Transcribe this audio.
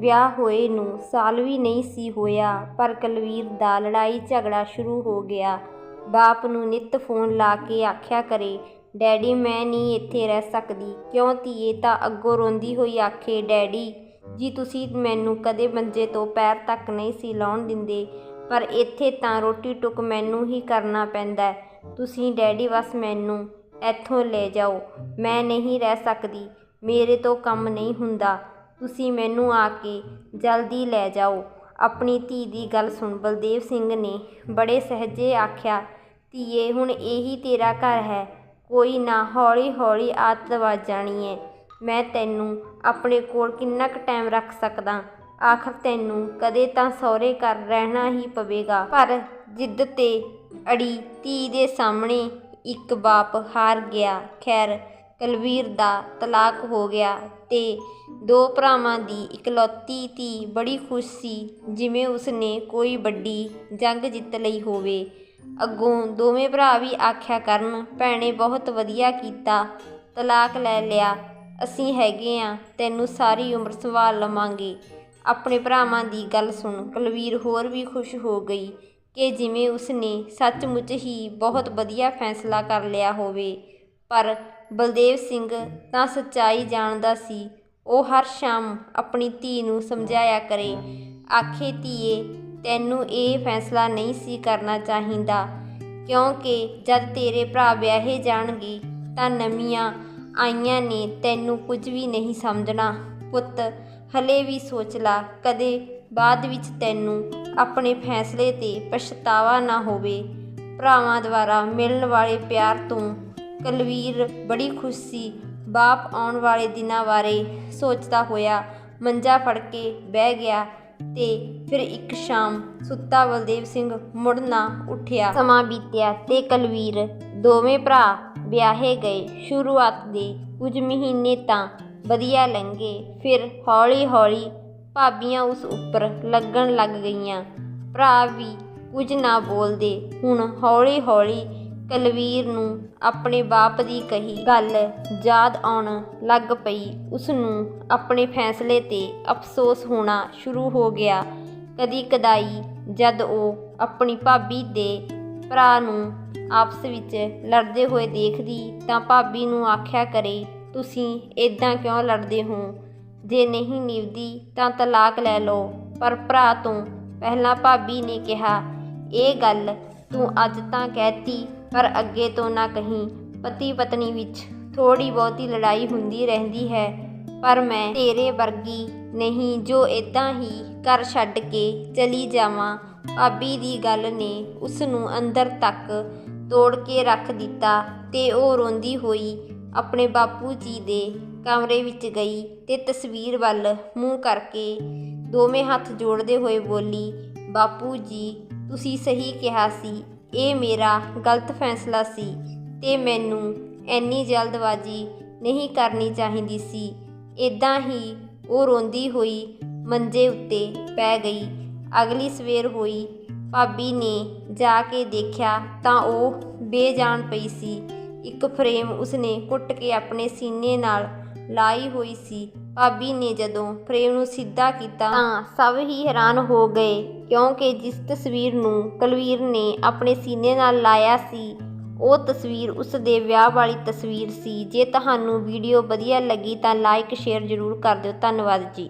ਵਿਆਹ ਹੋਏ ਨੂੰ ਸਾਲ ਵੀ ਨਹੀਂ ਸੀ ਹੋਇਆ, ਪਰ ਕੁਲਵੀਰ ਦਾ ਲੜਾਈ ਝਗੜਾ ਸ਼ੁਰੂ ਹੋ ਗਿਆ। ਬਾਪ ਨੂੰ ਨਿੱਤ ਫੋਨ ਲਾ ਕੇ ਆਖਿਆ ਕਰੇ, ਡੈਡੀ, ਮੈਂ ਨਹੀਂ ਇੱਥੇ ਰਹਿ ਸਕਦੀ। ਕਿਉਂ ਧੀਏ? ਤਾਂ ਅੱਗੋਂ ਰੋਂਦੀ ਹੋਈ ਆਖੇ, ਡੈਡੀ, ਜੀ ਤੁਸੀਂ ਮੈਨੂੰ ਕਦੇ ਮੰਜੇ ਤੋਂ ਪੈਰ ਤੱਕ ਨਹੀਂ ਸੀ ਲਾਉਣ ਦਿੰਦੇ, ਪਰ ਇੱਥੇ ਤਾਂ ਰੋਟੀ ਟੁੱਕ ਮੈਨੂੰ ਹੀ ਕਰਨਾ ਪੈਂਦਾ ਤੁਸੀਂ ਡੈਡੀ ਬਸ ਮੈਨੂੰ ਇੱਥੋਂ ਲੈ ਜਾਓ, ਮੈਂ ਨਹੀਂ ਰਹਿ ਸਕਦੀ, ਮੇਰੇ ਤੋਂ ਕੰਮ ਨਹੀਂ ਹੁੰਦਾ। ਤੁਸੀਂ ਮੈਨੂੰ ਆ ਕੇ ਜਲਦੀ ਲੈ ਜਾਓ। ਆਪਣੀ ਧੀ ਦੀ ਗੱਲ ਸੁਣ, ਬਲਦੇਵ ਸਿੰਘ ਨੇ ਬੜੇ ਸਹਿਜੇ ਆਖਿਆ, ਧੀਏ, ਹੁਣ ਇਹੀ ਤੇਰਾ ਘਰ ਹੈ। ਕੋਈ ਨਾ ਹੌਲੀ ਹੌਲੀ ਆਦਤ ਵੱਜ ਜਾਣੀ ਹੈ ਮੈਂ ਤੈਨੂੰ ਆਪਣੇ ਕੋਲ ਕਿੰਨਾ ਕੁ ਟਾਈਮ ਰੱਖ ਸਕਦਾ। ਆਖਰ ਤੈਨੂੰ ਕਦੇ ਤਾਂ ਸਹੁਰੇ ਘਰ ਰਹਿਣਾ ਹੀ ਪਵੇਗਾ ਪਰ ਜਿੱਦ ਤੇ ਅੜੀ ਧੀ ਦੇ ਸਾਹਮਣੇ ਇੱਕ ਬਾਪ ਹਾਰ ਗਿਆ। ਖੈਰ ਕੁਲਵੀਰ ਦਾ ਤਲਾਕ ਹੋ ਗਿਆ ਤੇ ਦੋ ਭਰਾਵਾਂ ਦੀ ਇਕਲੌਤੀ ਧੀ ਬੜੀ ਖੁਸ਼ ਸੀ, ਜਿਵੇਂ ਉਸਨੇ ਕੋਈ ਵੱਡੀ ਜੰਗ ਜਿੱਤ ਲਈ ਹੋਵੇ। ਅੱਗੋਂ ਦੋਵੇਂ ਭਰਾ ਵੀ ਆਖਿਆ ਕਰਨ, ਭੈਣੇ, ਬਹੁਤ ਵਧੀਆ ਕੀਤਾ, ਤਲਾਕ ਲੈ ਲਿਆ। ਅਸੀਂ ਹੈਗੇ ਆ, ਤੈਨੂੰ ਸਾਰੀ ਉਮਰ ਸੰਭਾਲ ਲਵਾਂਗੇ। ਆਪਣੇ ਭਰਾਵਾਂ ਦੀ ਗੱਲ ਸੁਣ ਕੁਲਵੀਰ ਹੋਰ ਵੀ ਖੁਸ਼ ਹੋ ਗਈ ਕਿ ਜਿਵੇਂ ਉਸਨੇ ਸੱਚਮੁੱਚ ਹੀ ਬਹੁਤ ਵਧੀਆ ਫੈਸਲਾ ਕਰ ਲਿਆ ਹੋਵੇ। ਪਰ ਬਲਦੇਵ ਸਿੰਘ ਤਾਂ ਸੱਚਾਈ ਜਾਣਦਾ ਸੀ। ਉਹ ਹਰ ਸ਼ਾਮ ਆਪਣੀ ਧੀ ਨੂੰ ਸਮਝਾਇਆ ਕਰੇ, ਆਖੇ, ਧੀਏ, ਤੈਨੂੰ ਇਹ ਫੈਸਲਾ ਨਹੀਂ ਸੀ ਕਰਨਾ ਚਾਹੀਦਾ। ਕਿਉਂਕਿ ਜਦ ਤੇਰੇ ਭਰਾ ਵਿਆਹੇ ਜਾਣਗੇ, ਤਾਂ ਨਵੀਆਂ ਆਈਆਂ ਨੇ ਤੈਨੂੰ ਕੁਝ ਵੀ ਨਹੀਂ ਸਮਝਣਾ। ਪੁੱਤ, ਹਲੇ ਵੀ ਸੋਚ ਲਾ, ਕਦੇ ਬਾਅਦ ਵਿੱਚ ਤੈਨੂੰ ਆਪਣੇ ਫੈਸਲੇ ਤੇ ਪਛਤਾਵਾ ਨਾ ਹੋਵੇ। ਭਰਾਵਾਂ ਦੁਆਰਾ ਮਿਲਣ ਵਾਲੇ ਪਿਆਰ ਤੋਂ ਕੁਲਵੀਰ ਬੜੀ ਖੁਸ਼ ਸੀ। ਬਾਪ ਆਉਣ ਵਾਲੇ ਦਿਨਾਂ ਬਾਰੇ ਸੋਚਦਾ ਹੋਇਆ ਮੰਜਾ ਫੜ ਕੇ ਬਹਿ ਗਿਆ ਤੇ ਫਿਰ ਇੱਕ ਸ਼ਾਮ ਸੁੱਤਾ ਬਲਦੇਵ ਸਿੰਘ ਮੁੜ ਨਾ ਉੱਠਿਆ। ਸਮਾਂ ਬੀਤਿਆ ਤੇ ਕੁਲਵੀਰ ਦੋਵੇਂ ਭਰਾ ਵਿਆਹੇ ਗਏ। ਸ਼ੁਰੂਆਤ ਦੇ ਕੁਝ ਮਹੀਨੇ ਤਾਂ ਵਧੀਆ ਲੰਘੇ। ਫਿਰ ਹੌਲੀ ਹੌਲੀ ਭਾਬੀਆਂ ਉਸ ਉੱਪਰ ਲੱਗਣ ਲੱਗ ਗਈਆਂ। ਭਰਾ ਵੀ ਕੁਝ ਨਾ ਬੋਲਦੇ। ਹੁਣ ਹੌਲੀ ਹੌਲੀ ਕੁਲਵੀਰ ਨੂੰ ਆਪਣੇ ਬਾਪ ਦੀ ਕਹੀ ਗੱਲ ਯਾਦ ਆਉਣ ਲੱਗ ਪਈ। ਉਸ ਨੂੰ ਆਪਣੇ ਫੈਸਲੇ ਤੇ ਅਫਸੋਸ ਹੋਣਾ ਸ਼ੁਰੂ ਹੋ ਗਿਆ। ਕਦੀ ਕਦਾਈ ਜਦ ਉਹ ਆਪਣੀ ਭਾਬੀ ਦੇ ਭਰਾ ਨੂੰ ਆਪਸ ਵਿੱਚ ਲੜਦੇ ਹੋਏ ਦੇਖਦੀ ਤਾਂ ਭਾਬੀ ਨੂੰ ਆਖਿਆ ਕਰੇ, ਤੁਸੀਂ ਇਦਾਂ ਕਿਉਂ ਲੜਦੇ ਹੋ? ਜੇ ਨਹੀਂ ਨਿਭਦੀ ਤਾਂ ਤਲਾਕ ਲੈ ਲਓ। ਪਰ ਭਰਾ ਤੋਂ ਪਹਿਲਾਂ ਭਾਬੀ ਨੇ ਕਿਹਾ, ਇਹ ਗੱਲ ਤੂੰ ਅੱਜ ਤਾਂ ਕਹਿਤੀ ਪਰ ਅੱਗੇ ਤੋਂ ਨਾ ਕਹੀਂ। ਪਤੀ ਪਤਨੀ ਵਿੱਚ ਥੋੜੀ ਬਹੁਤੀ ਲੜਾਈ ਹੁੰਦੀ ਰਹਿੰਦੀ ਹੈ। ਪਰ ਮੈਂ ਤੇਰੇ ਵਰਗੀ ਨਹੀਂ ਜੋ ਇਦਾਂ ਹੀ ਘਰ ਛੱਡ ਕੇ ਚਲੀ ਜਾਵਾਂ। ਭਾਬੀ ਦੀ ਗੱਲ ਨੇ ਉਸ ਨੂੰ ਅੰਦਰ ਤੱਕ ਤੋੜ ਕੇ ਰੱਖ ਦਿੱਤਾ ਤੇ ਉਹ ਰੋਂਦੀ ਹੋਈ ਆਪਣੇ ਬਾਪੂ ਜੀ ਦੇ ਕਮਰੇ ਵਿੱਚ ਗਈ ਤੇ ਤਸਵੀਰ ਵੱਲ ਮੂੰਹ ਕਰਕੇ ਦੋਵੇਂ ਹੱਥ ਜੋੜਦੇ ਹੋਏ ਬੋਲੀ, ਬਾਪੂ ਜੀ, ਤੁਸੀਂ ਸਹੀ ਕਿਹਾ ਸੀ। ਇਹ ਮੇਰਾ ਗਲਤ ਫੈਸਲਾ ਸੀ ਤੇ ਮੈਨੂੰ ਇੰਨੀ ਜਲਦਬਾਜ਼ੀ ਨਹੀਂ ਕਰਨੀ ਚਾਹੀਦੀ ਸੀ। ਇਦਾਂ ਹੀ ਉਹ ਰੋਂਦੀ ਹੋਈ ਮੰਜੇ ਉੱਤੇ ਪੈ ਗਈ। ਅਗਲੀ ਸਵੇਰ ਹੋਈ। ਭਾਬੀ ਨੇ ਜਾ ਕੇ ਦੇਖਿਆ ਤਾਂ ਉਹ ਬੇਜਾਨ ਪਈ ਸੀ। ਇੱਕ ਫਰੇਮ ਉਸਨੇ ਕੁੱਟ ਕੇ ਆਪਣੇ ਸੀਨੇ ਨਾਲ ਲਾਈ ਹੋਈ ਸੀ। ਭਾਬੀ ਨੇ ਜਦੋਂ ਫਰੇਮ ਨੂੰ ਸਿੱਧਾ ਕੀਤਾ ਤਾਂ ਸਭ ਹੀ ਹੈਰਾਨ ਹੋ ਗਏ, ਕਿਉਂਕਿ ਜਿਸ ਤਸਵੀਰ ਨੂੰ ਕੁਲਵੀਰ ਨੇ ਆਪਣੇ ਸੀਨੇ ਨਾਲ ਲਾਇਆ ਸੀ, ਉਹ ਤਸਵੀਰ ਉਸ ਦੇ ਵਿਆਹ ਵਾਲੀ ਤਸਵੀਰ ਸੀ। ਜੇ ਤੁਹਾਨੂੰ ਵੀਡੀਓ ਵਧੀਆ ਲੱਗੀ ਤਾਂ ਲਾਈਕ ਸ਼ੇਅਰ ਜ਼ਰੂਰ ਕਰ ਦਿਓ। ਧੰਨਵਾਦ ਜੀ।